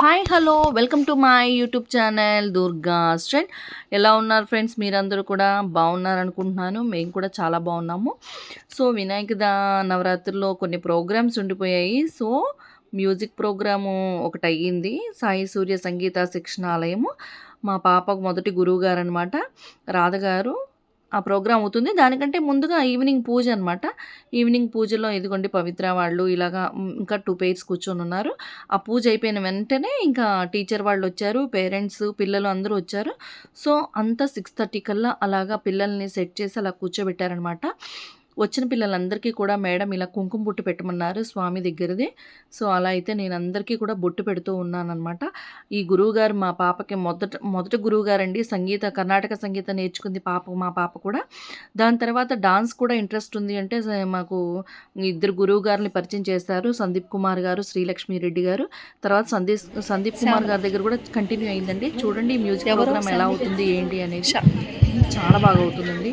Hi hello. Welcome to my YouTube channel Durga స్ట్రెండ్ ఎలా ఉన్నారు friends? మీరందరూ కూడా బాగున్నారు అనుకుంటున్నాను మేము కూడా చాలా బాగున్నాము. సో వినాయక దా నవరాత్రిలో కొన్ని ప్రోగ్రామ్స్ ఉండిపోయాయి. సో మ్యూజిక్ ప్రోగ్రాము ఒకటి అయ్యింది సాయి సూర్య సంగీత శిక్షణాలయము. మా పాపకు మొదటి గురువు గారు అనమాట రాధగారు ఆ ప్రోగ్రామ్ అవుతుంది. దానికంటే ముందుగా ఈవినింగ్ పూజ అనమాట ఈవినింగ్ పూజలో ఇదిగోండి పవిత్ర వాళ్ళు ఇలాగా ఇంకా టూ పేర్స్ కూర్చొని ఉన్నారు. ఆ పూజ అయిపోయిన వెంటనే ఇంకా టీచర్ వాళ్ళు వచ్చారు పేరెంట్స్ పిల్లలు అందరూ వచ్చారు. సో అంతా సిక్స్ థర్టీ కల్లా అలాగా పిల్లల్ని సెట్ చేసి అలా కూర్చోబెట్టారనమాట వచ్చిన పిల్లలందరికీ కూడా మేడం ఇలా కుంకుమ బొట్టు పెట్టమన్నారు స్వామి దగ్గరది. సో అలా అయితే నేను అందరికీ కూడా బొట్టు పెడుతూ ఉన్నానన్నమాట. ఈ గురువుగారు మా పాపకి మొదట మొదటి గురువుగారండి. సంగీత కర్ణాటక సంగీతం నేర్చుకుంది పాప మా పాప కూడా. దాని తర్వాత డాన్స్ కూడా ఇంట్రెస్ట్ ఉంది అంటే మాకు ఇద్దరు గురువు గారిని పరిచయం చేశారు. సందీప్ కుమార్ గారు శ్రీలక్ష్మి రెడ్డి గారు. తర్వాత సందీప్ సందీప్ కుమార్ గారి దగ్గర కూడా కంటిన్యూ అయిందండి. చూడండి మ్యూజిక్ ప్రోగ్రామ్ ఎలా అవుతుంది ఏంటి అనేది. చాలా బాగా అవుతుందండి.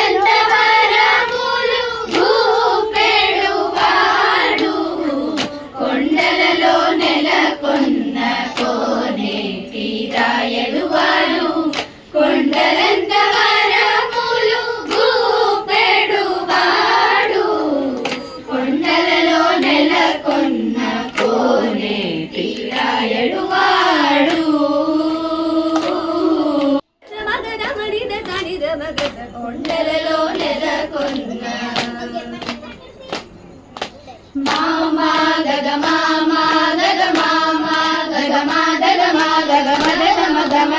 గమ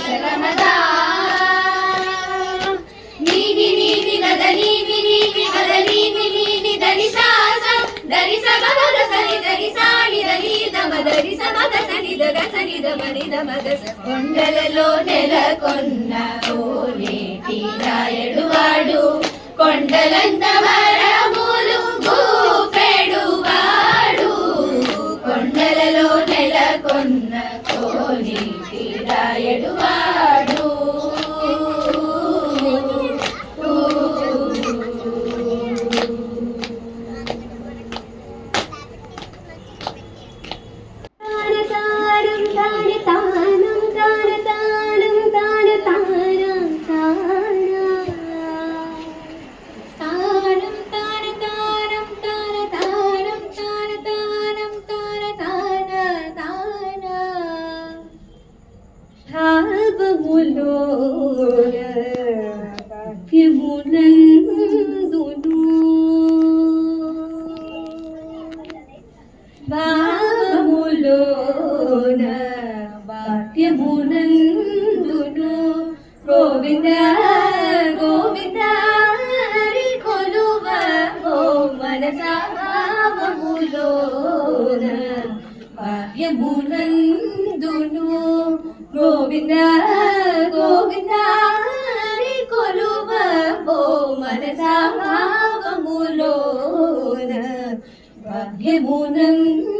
సగమదా గద గద సాస దరి సగ సరి దరి సాని దమ దరి దగ దమ కొండలలో నెలకొన్న కోనేటి రాయడు వాడు గోవింద గోవింద హరి కొలువ ఓ మనస భావములోన వాక్యమునందును గోవింద గోవింద హరి కొలువ ఓ మనస భావములోన భాగ్యమునందును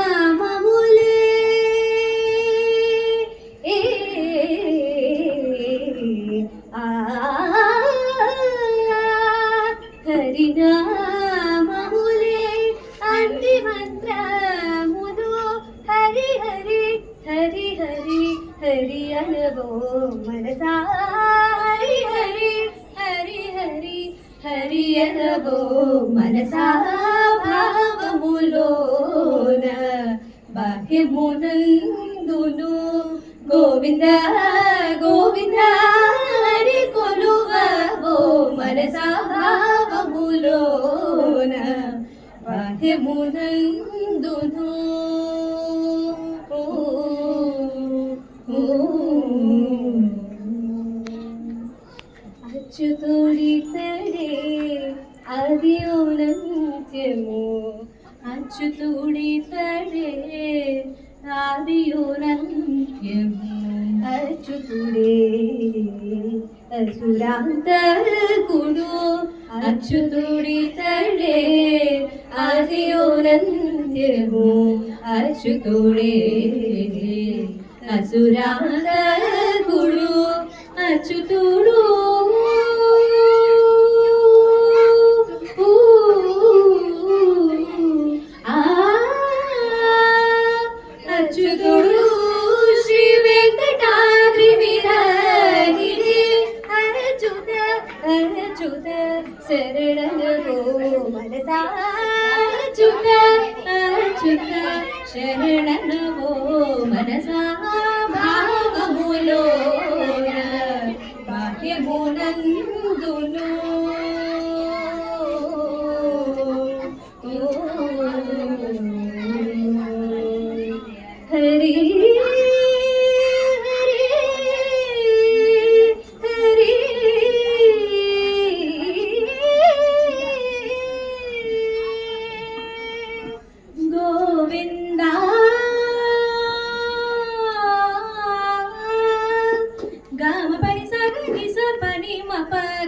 హరి అనవో మనసా భావములోన బాహ్యమునందును గోవింద గో ಆದಿಯೋರಂತ್ಯವು ಅಂಚು ತುಡಿತಡೆ ಆದಿಯೋರಂತ್ಯವು ಅಚ್ಚು ತುಡೆ ಅಸುರಾಂತ ಕುಡು ಅಚ್ಚು ತುಡಿತಡೆ ಆದಿಯೋರಂತ್ಯವು ಅಚ್ಚು ತುಡೆ ಅಸುರಾಂತ ಕುಡು ಅಚ್ಚು ತುಡಿ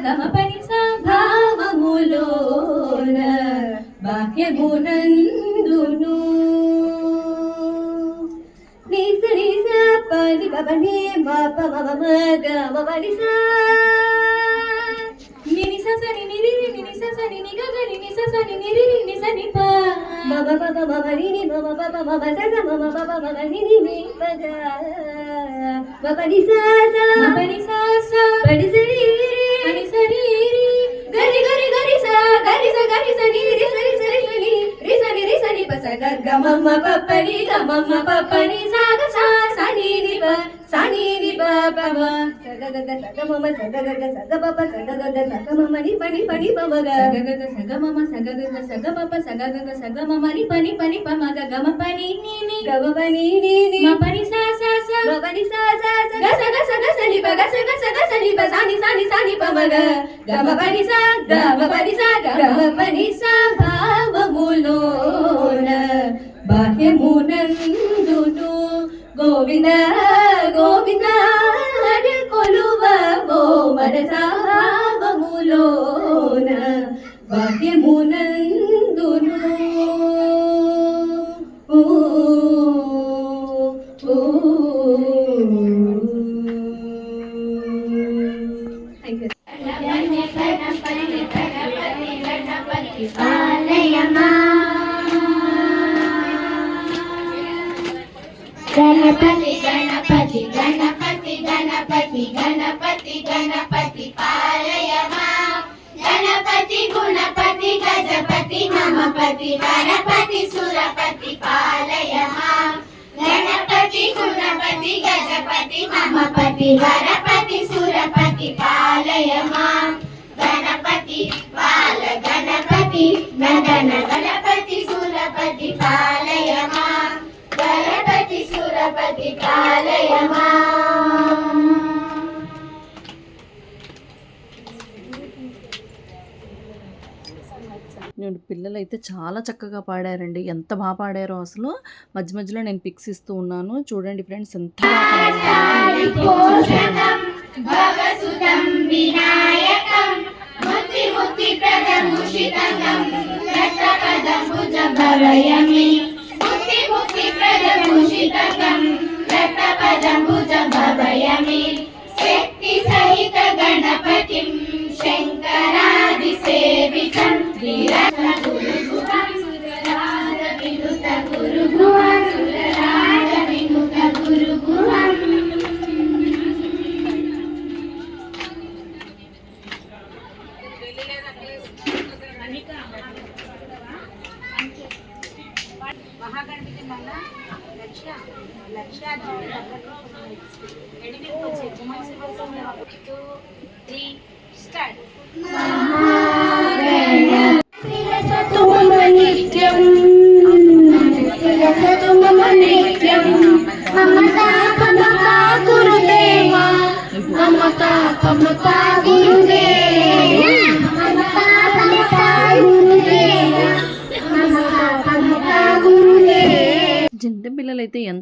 మప గమ పని స భావములోన బాహ్యమునందును నిస నిస పని పని మప మమ మ గమ పని స నిని స స ని ని రి రి ని స స ని ని గ గ ని ని స స ని ని రి రి ని స ని ప. మమ మమ మమ ప ప మమ స స మమ ప మమ ని ని ని ప గ మ ప ని గరి స గరి స ని రి స రి స రి స ని రి స ని రి స ని ప స గ గ మ మ ప ప ని గ మ మ ప ప ని స గ స స ని ని ప స ని మ స గ గ గ స గ మ మ స గ గ గ ప ప స గ ప ని. ప ని ప మ గ స గ గ గ స గ మ గుణపతి గజపతి మమపతి వరపతి సురపతి పాలయ పాలయమా. గణపతి బాల గణపతి నగన గణపతి సురపతి పాలయ పాలయమా. గణపతి సురపతి పాలయ పాలయమా. నేను పిల్లలు అయితే చాలా చక్కగా పాడారండి. ఎంత బాగా పాడారో అసలు. మధ్య మధ్యలో నేను పిక్స్ ఇస్తూ ఉన్నాను. చూడండి ఫ్రెండ్స్ ఎంత శక్తి సహిత గణపతిం శంకరా సేవితం శ్రీరత్న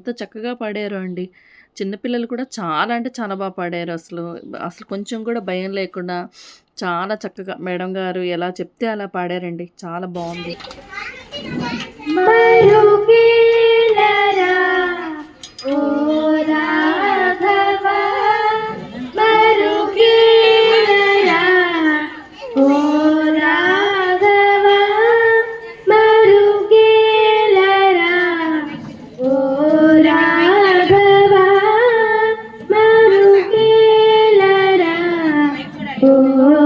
ఎంత చక్కగా పాడారో అండి. చిన్నపిల్లలు కూడా చాలా అంటే చాలా బాగా పాడారు అసలు. అసలు కొంచెం కూడా భయం లేకుండా చాలా చక్కగా మేడం గారు ఎలా చెప్తే అలా పాడారండి. చాలా బాగుంది ఓ ఓ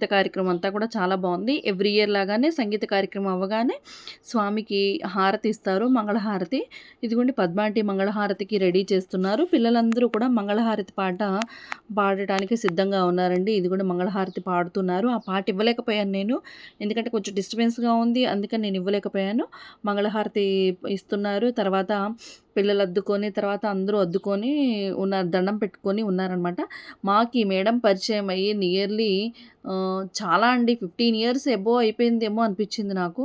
సంగీత కార్యక్రమం అంతా కూడా చాలా బాగుంది ఎవ్రీ ఇయర్ లాగానే సంగీత కార్యక్రమం అవ్వగానే స్వామికి హారతి ఇస్తారు. మంగళహారతి. ఇదిగోండి పద్మాంటి మంగళహారతికి రెడీ చేస్తున్నారు. పిల్లలందరూ కూడా మంగళహారతి పాట పాడటానికి సిద్ధంగా ఉన్నారండి. ఇదిగోండి మంగళహారతి పాడుతున్నారు. ఆ పాట ఇవ్వలేకపోయాను నేను. ఎందుకంటే కొంచెం డిస్టర్బెన్స్‌గా ఉంది. అందుకని నేను ఇవ్వలేకపోయాను. మంగళహారతి ఇస్తున్నారు. తర్వాత పిల్లలు అద్దుకొని తర్వాత అందరూ అద్దుకొని ఉన్నారు. దండం పెట్టుకొని ఉన్నారనమాట. మాకు ఈ మేడం పరిచయం అయ్యి నియర్లీ చాలా అండి 15 ఇయర్స్ ఎబో అయిపోయిందేమో అనిపించింది నాకు.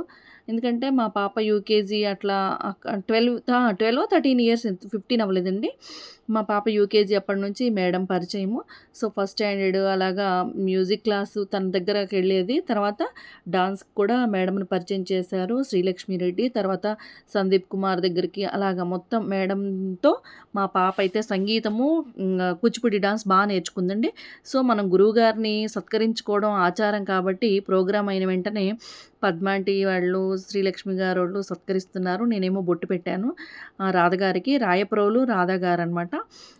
ఎందుకంటే మా పాప యూకేజీ అట్లా ట్వెల్వ్ ట్వెల్వ్ థర్టీన్ ఇయర్స్ 15 అవ్వలేదండి. మా పాప యూకేజీ అప్పటి నుంచి మేడం పరిచయము. సో, ఫస్ట్ స్టాండర్డ్ అలాగా మ్యూజిక్ క్లాసు తన దగ్గరకెళ్ళేది. తర్వాత డాన్స్ కూడా మేడంని పరిచయం చేశారు. శ్రీలక్ష్మి రెడ్డి, తర్వాత సందీప్ కుమార్ దగ్గరికి అలాగా మొత్తం మేడంతో మా పాప అయితే సంగీతము, కూచిపూడి డాన్స్ బాగా నేర్చుకుందండి. సో, మనం గురువుగారిని సత్కరించుకోవడం ఆచారం కాబట్టి ప్రోగ్రామ్ అయిన వెంటనే పద్మాంటి వాళ్ళు, శ్రీలక్ష్మి గారోళ్ళు సత్కరిస్తున్నారు. నేనేమో బొట్టు పెట్టాను. రాధగారికి రాయప్రోలు రాధా అనమాట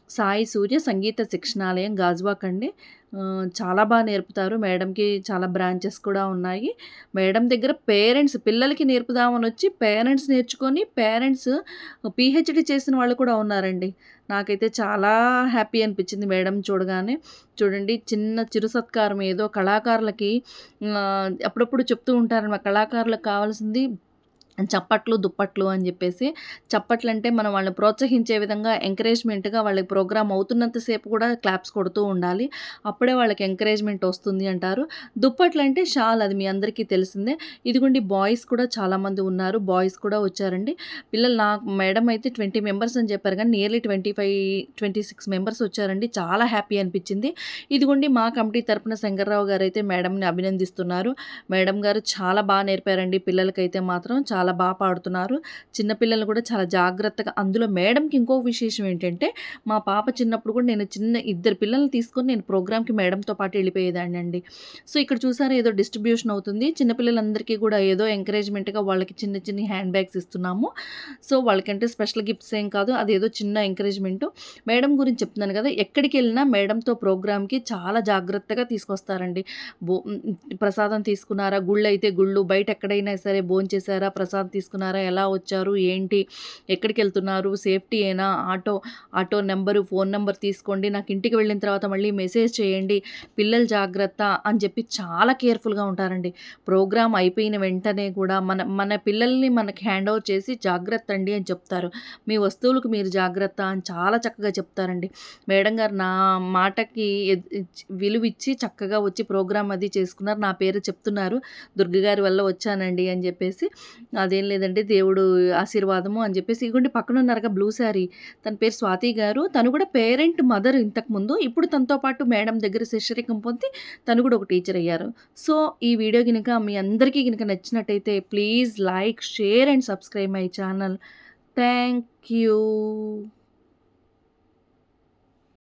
సాయి సూర్య సంగీత శిక్షణాలయం గాజువాక్ అండి. చాలా బాగా నేర్పుతారు. మేడంకి చాలా బ్రాంచెస్ కూడా ఉన్నాయి. మేడం దగ్గర పేరెంట్స్ పిల్లలకి నేర్పుదామని వచ్చి పేరెంట్స్ నేర్చుకొని పేరెంట్స్ పిహెచ్డి చేసిన వాళ్ళు కూడా ఉన్నారండి. నాకైతే చాలా హ్యాపీ అనిపించింది మేడం చూడగానే. చూడండి చిన్న చిరు సత్కారం ఏదో కళాకారులకి అప్పుడప్పుడు చెప్తూ ఉంటారనమాట. కళాకారులకు కావాల్సింది చప్పట్లు, దుప్పట్లు అని చెప్పేసి చప్పట్లు అంటే మనం వాళ్ళని ప్రోత్సహించే విధంగా ఎంకరేజ్‌మెంట్‌గా వాళ్ళకి ప్రోగ్రామ్ అవుతున్నంతసేపు కూడా క్లాప్స్ కొడుతూ ఉండాలి. అప్పుడే వాళ్ళకి ఎంకరేజ్‌మెంట్ వస్తుంది అంటారు. దుప్పట్లు అంటే షాల్ అది మీ అందరికీ తెలిసిందే. ఇదిగోండి బాయ్స్ కూడా చాలామంది ఉన్నారు. బాయ్స్ కూడా వచ్చారండి. పిల్లలు నాకు మేడం అయితే 20 మెంబర్స్ అని చెప్పారు కానీ నియర్లీ 25, 26 మెంబర్స్ వచ్చారండి. చాలా హ్యాపీ అనిపించింది. ఇదిగోండి మా కమిటీ తరపున శంకర్రావు గారు అయితే మేడంని అభినందిస్తున్నారు. మేడం గారు చాలా బాగా నేర్పారండి పిల్లలకైతే మాత్రం. చాలా చాలా బాగా పాడుతున్నారు. చిన్నపిల్లలు కూడా చాలా జాగ్రత్తగా అందులో మేడంకి ఇంకో విశేషం ఏంటంటే మా పాప చిన్నప్పుడు కూడా నేను చిన్న ఇద్దరు పిల్లల్ని తీసుకొని నేను ప్రోగ్రామ్‌కి మేడంతో పాటు వెళ్ళిపోయేదాన్ని అండి సో, ఇక్కడ చూసారా ఏదో డిస్ట్రిబ్యూషన్ అవుతుంది. చిన్నపిల్లలందరికీ కూడా ఏదో ఎంకరేజ్‌మెంట్‌గా వాళ్ళకి చిన్న చిన్న హ్యాండ్ బ్యాగ్స్ ఇస్తున్నాము. సో, వాళ్ళకంటే స్పెషల్ గిఫ్ట్స్ ఏం కాదు. అదేదో చిన్న ఎంకరేజ్‌మెంటు. మేడం గురించి చెప్తున్నాను కదా! ఎక్కడికెళ్ళినా మేడంతో ప్రోగ్రామ్‌కి చాలా జాగ్రత్తగా తీసుకొస్తారండి. బో ప్రసాదం తీసుకున్నారా? గుళ్ళైతే గుళ్ళు, బయట ఎక్కడైనా సరే భోంచేసారా? ప్రసాదం తీసుకున్నారా? ఎలా వచ్చారు? ఏంటి? ఎక్కడికి వెళ్తున్నారు సేఫ్టీ అయినా auto auto number phone number తీసుకోండి. నాకు ఇంటికి వెళ్ళిన తర్వాత మళ్ళీ మెసేజ్ చేయండి. పిల్లలు జాగ్రత్త అని చెప్పి చాలా కేర్‌ఫుల్‌గా ఉంటారండి. ప్రోగ్రామ్ అయిపోయిన వెంటనే కూడా మన మన పిల్లల్ని మనకి హ్యాండ్ ఓవర్ చేసి జాగ్రత్త అండి అని చెప్తారు. మీ వస్తువులకు మీరు జాగ్రత్త అని చాలా చక్కగా చెప్తారండి. మేడం గారు నా మాటకి విలువిచ్చి చక్కగా వచ్చి ప్రోగ్రామ్ అది చేసుకున్నారు. నా పేరు చెప్తున్నారు. దుర్గగారి వల్ల వచ్చానండి అని చెప్పేసి అదేం లేదండి దేవుడు ఆశీర్వాదము అని చెప్పేసి ఇగోండి పక్కన ఉన్నారుగా బ్లూ శారీ తన పేరు స్వాతి గారు. తను కూడా పేరెంట్ మదర్ ఇంతకుముందు. ఇప్పుడు తనతో పాటు మేడం దగ్గర శిష్యరికం పొంది తను కూడా ఒక టీచర్ అయ్యారు. సో, ఈ వీడియో గినక మీ అందరికీ కనుక నచ్చినట్టయితే please like, share and subscribe my channel. Thank you.